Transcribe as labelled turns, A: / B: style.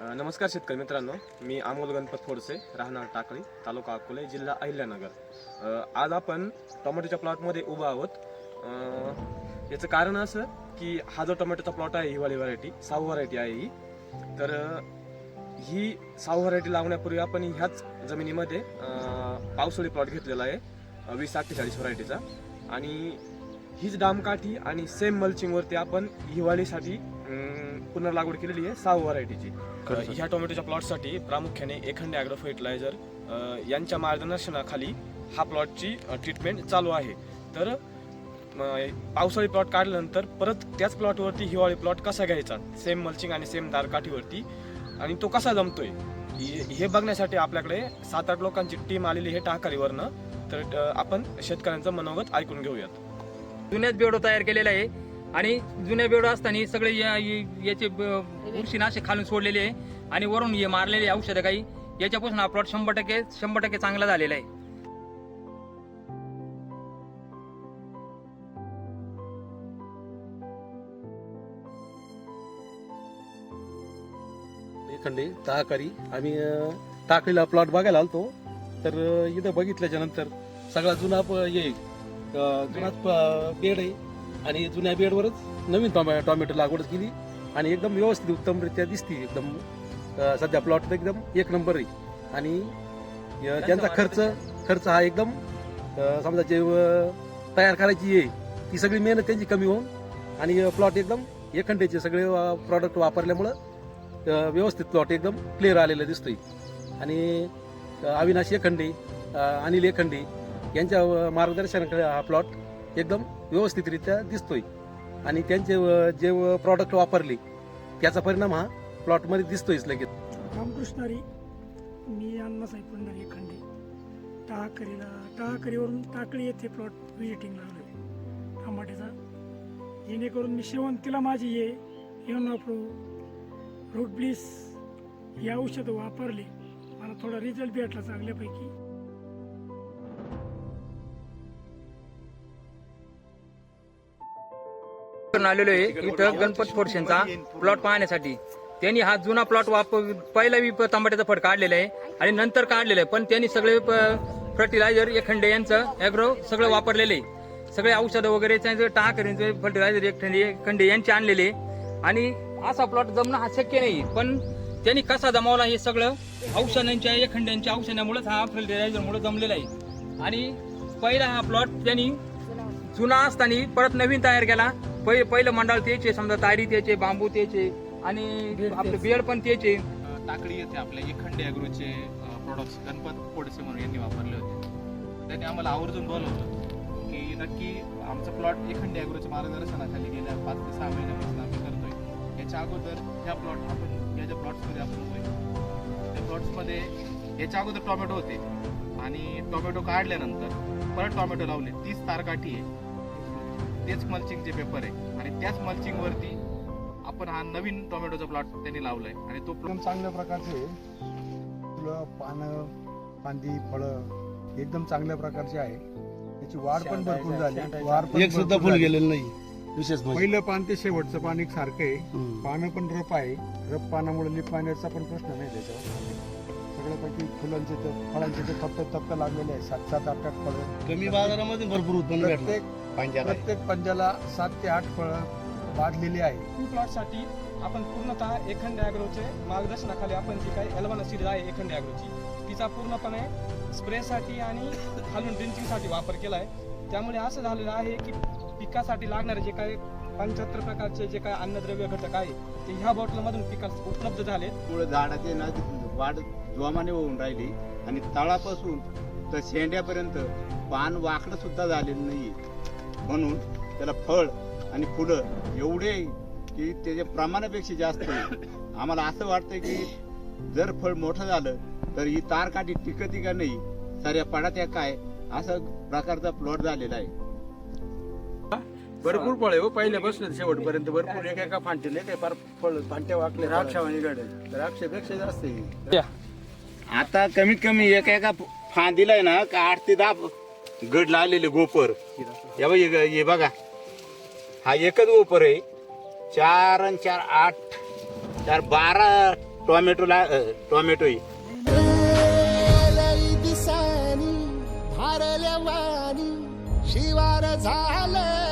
A: नमस्कार शेतकरी मित्रांनो. मी अमोल गणपत फोडसे राहणार टाकळी तालुका अकोले जिल्हा अहिल्यानगर. आज आपण टोमॅटोच्या प्लॉटमध्ये उभा आहोत. याचं कारण असं की हा जो टोमॅटोचा प्लॉट आहे हिवाळी व्हरायटी साऊ व्हरायटी आहे ही. तर ही साऊ व्हरायटी लावण्यापूर्वी आपण ह्याच जमिनीमध्ये पावसाळी प्लॉट घेतलेला आहे वीस अठ्ठेचाळीस व्हरायटीचा. आणि हीच डामकाठी आणि सेम मल्चिंगवरती आपण हिवाळीसाठी पुनर्लागवड केलेली आहे साऊ व्हरायटीची. ह्या टोमॅटोच्या प्लॉटसाठी प्रामुख्याने एखंडे ॲग्रो फर्टिलायझर यांच्या मार्गदर्शनाखाली हा प्लॉटची ट्रीटमेंट चालू आहे. तर पावसाळी प्लॉट काढल्यानंतर परत त्याच प्लॉटवरती हिवाळी प्लॉट कसा घ्यायचा? सेम मल्चिंग आणि सेम दारकाठीवरती आणि तो कसा जमतोय? हे हे बघण्यासाठी आपल्याकडे सात आठ लोकांची टीम आलेली आहे टाकारीवरनं तर आपण शेतकऱ्यांचं मनोगत ऐकून घेऊयात.
B: जुन्याच बेवडं तयार केलेलं आहे. आणि जुन्या बेडू असताना सगळे या- या- याचे ब- बुरशीनाशक खालून सोडलेले आहे. आणि वरून हे मारलेले औषधं काही. याच्यापासून हा प्लॉट शंभर टक्के शंभर टक्के चांगला झालेला आहे.
C: खंडे तहाकारी. आम्ही अं, टाकळीला प्लॉट बघायला आलतो. तर अं, इथं बघितल्याच्या नंतर सगळा जुना प- हे अं, जुनाच प- बेड आहे. आणि जुन्या बेडवरच नवीन टोमॅ टोमॅटो लागवड केली. आणि एकदम व्यवस्थित उत्तमरित्या दिसते. एकदम अं, सध्या प्लॉट तर एकदम एक नंबर आहे आणि अं, त्यांचा खर्च खर्च हा एकदम अं, समजा जे अं, तयार करायची आहे ती सगळी मेहनत त्यांची कमी होऊन आणि प्लॉट एकदम एखंडेचे सगळे प्रॉडक्ट वापरल्यामुळं अ, व्यवस्थित प्लॉट एकदम क्लिअर आलेला दिसतोय. आणि अ, अविनाश एखंडे अ, अनिल एखंडे यांच्या अ, मार्गदर्शनाकडे हा प्लॉट एकदम व्यवस्थितरित्या दिसतोय. आणि त्यांचे जे प्रॉडक्ट वापरले त्याचा परिणाम हा प्लॉटमध्ये दिसतोयच लगेच.
D: रामकृष्णारी मी अण्णासाहेब पंढरी खंडे. टाकरीला टाकरीवरून टाकळी येथे प्लॉट व्हिजिटिंग लावले टमाट्याचा जेणेकरून मी शेवंतीला माझी ये येऊन रूट ब्लिस हे औषधं वापरले. मला थोडा रिझल्ट भेटला चांगल्यापैकी.
B: करून आलेलो आहे इथं गणपत फोर्शनचा प्लॉट पाहण्यासाठी. त्यांनी हा जुना प्लॉट वापर पहिला बी प- फड काढलेला आहे आणि नंतर काढलेलं आहे. पण त्यांनी सगळे फर्टिलायझर एखंडे यांचं ॲग्रो सगळं वापरलेलं आहे. सगळे औषधं वगैरे त्यांचं टाकरीचे फर्टिलायझर एखंडे एखंडे यांचे आणलेले आणि असा प्लॉट जमणं हा शक्य नाही. पण त्यांनी कसा जमावला हे सगळं? औषधांच्या एखंड्यांच्या औषधामुळेच हा फर्टिलायझरमुळे जमलेला आहे. आणि पहिला हा प्लॉट त्यांनी जुना असताना परत नवीन तयार केला. पहिले पहिलं मंडळ त्याचे समजा तारी त्याचे बांबू त्याचे आणि आपले बेड पण त्याचे.
E: टाकळी येथे आपल्या एखंडे अॅग्रोचे प्रॉडक्ट्स गणपत पोडसे म्हणून यांनी वापरले होते. त्यांनी आम्हाला आवर्जून बोलवलं की नक्की आमचा प्लॉट एखंडे अॅग्रोच्या मार्गदर्शनाखाली गेल्या पाच ते सहा महिन्यापासून आम्ही करतोय. याच्या अगोदर ह्या प्लॉट आपण या ज्या प्लॉट्समध्ये आपण आहे, त्या प्लॉट्समध्ये याच्या अगोदर टोमॅटो होते. आणि टोमॅटो काढल्यानंतर परत टोमॅटो लावले. तीच तारकाठी आहे. तेच मल्चिंगचे पेपर आहे. आणि त्याच मल्चिंगवरती आपण हा नवीन टोमॅटोचा प्लॉट त्यांनी लावलाय. आणि तो
F: एकदम चांगल्या प्रकारचे फुलं पानं फांदी फळं एकदम चांगल्या प्रकारचे आहे. त्याची वाढ पण भरपूर झाली. वाढ पण
C: एक सुद्धा
F: भरपूर
C: फुल
F: झाली.
C: गेलेलं नाही विशेष म्हणजे.
F: पहिलं पान ते शेवटचं पान एक सारखं आहे.
C: हम्म.
F: पानं पण रप आहे. रप पानामुळे लिप पाण्याचा पण प्रश्न नाही त्याच्यावर. सगळ्यापैकी फुलांचे तर फळांचे तर टप्प्या टप्प्या लागलेले आहे सात सात आठ आठ फळं.
C: कमी बाजारामध्ये भरपूर उत्पन्न
F: प्रत्येक प्रत्येक पंजाला सात ते आठ फळं वाढलेली आहे.
G: प्लॉटसाठी आपण पूर्णतः एखंड ॲग्रोचे मार्गदर्शनाखाली आपण जी काही एल्वाना सिरीज आहे एखंड ॲग्रोची तिचा पूर्णपणे स्प्रेसाठी आणि खालून ड्रिंचिंगसाठी वापर केला आहे त्यामुळे असं झालेलं आहे की पिकासाठी लागणारे जे काही पंच्याहत्तर प्रकारचे जे काही अन्नद्रव्य घटक आहे ते ह्या बॉटलमधून पिकास उपलब्ध झाले
H: मुळे झाडाचे ना वाढ जोमाने होऊन राहिली आणि तळापासून तर शेंड्यापर्यंत पान वाकडं सुद्धा झालेलं नाही म्हणून त्याला फळ आणि फुलं एवढे की त्याच्या प्रमाणापेक्षा जास्त आहे. आम्हाला असं वाटतं की जर फळ मोठं झालं तर ही तार काठी टिकती का नाही साऱ्या पडात्या काय असा प्रकारचा प्लॉट झालेला आहे.
I: भरपूर फळ आहे हो पहिल्यापासून शेवटपर्यंत भरपूर एका एका फांटीले काही फार फळ फांट्या वाकले द्राक्षावाणी गाडे. द्राक्षापेक्षा जास्त आहे.
H: आता कमीत कमी एका एका फांदीला आहे ना का आठ ते दहा गड लावलेले गोपर. या बघ, हे बघा. हा एकच गोपर आहे. चार आणि चार आठ. चार बारा टोमॅटोला ला टोमॅटो आहे.
J: दिसानी भारल्या वाणी शिवार झालं.